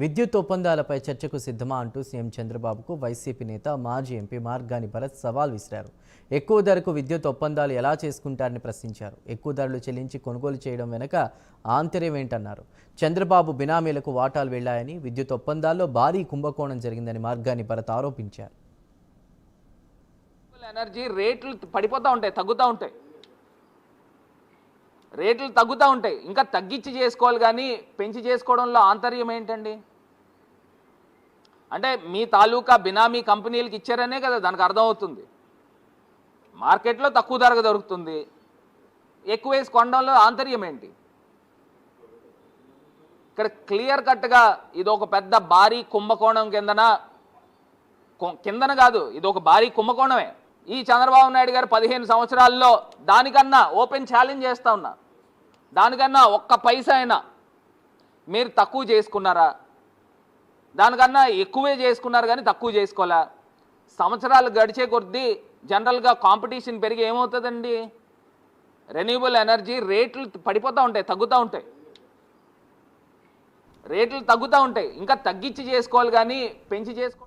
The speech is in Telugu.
విద్యుత్ ఒప్పందాలపై చర్చకు సిద్ధమా అంటూ సీఎం చంద్రబాబుకు వైసీపీ నేత మాజీ ఎంపీ మార్గాని భరత్ సవాల్ విసిరారు. ఎక్కువ ధరకు విద్యుత్ ఒప్పందాలు ఎలా చేసుకుంటారని ప్రశ్నించారు. ఎక్కువ ధరలు చెల్లించి కొనుగోలు చేయడం వెనుక ఆంతర్యం ఏంటన్నారు. చంద్రబాబు బినామీలకు వాటాలు వెళ్ళాయని విద్యుత్ ఒప్పందాల్లో భారీ కుంభకోణం జరిగిందని మార్గాని భరత్ ఆరోపించారు. ఎనర్జీ రేట్లు పడిపోతూ ఉంటాయి తగ్గుతూ ఉంటాయి. రేట్లు తగ్గుతూ ఉంటాయి. ఇంకా తగ్గించి చేసుకోవాలి కానీ పెంచి చేసుకోవడంలో ఆంతర్యం ఏంటండి? అంటే మీ తాలూకా బినామీ కంపెనీలకు ఇచ్చారనే కదా దానికి అర్థమవుతుంది మార్కెట్లో తక్కువ ధరకు దొరుకుతుంది. ఎక్కువ వేసి కొనడంలో ఆంతర్యం ఏంటి? ఇక్కడ క్లియర్ కట్గా ఇది ఒక పెద్ద భారీ కుంభకోణం కిందన కిందన కాదు ఇది ఒక భారీ కుంభకోణమే. ఈ చంద్రబాబు నాయుడు గారు పదిహేను సంవత్సరాల్లో దానికన్నా ఓపెన్ ఛాలెంజ్ చేస్తూ ఉన్నా. దానికన్నా ఒక్క పైసా అయినా మీరు తక్కువ చేసుకున్నారా? దానికన్నా ఎక్కువే చేసుకున్నారు కానీ తక్కువ చేసుకోలే. సంవత్సరాలు గడిచే కొద్దీ జనరల్గా కాంపిటీషన్ పెరిగి ఏమవుతుందండి? రెన్యూబుల్ ఎనర్జీ రేట్లు పడిపోతూ ఉంటాయి తగ్గుతూ ఉంటాయి. రేట్లు తగ్గుతూ ఉంటాయి. ఇంకా తగ్గించి చేసుకోవాలి కానీ పెంచి చేసుకో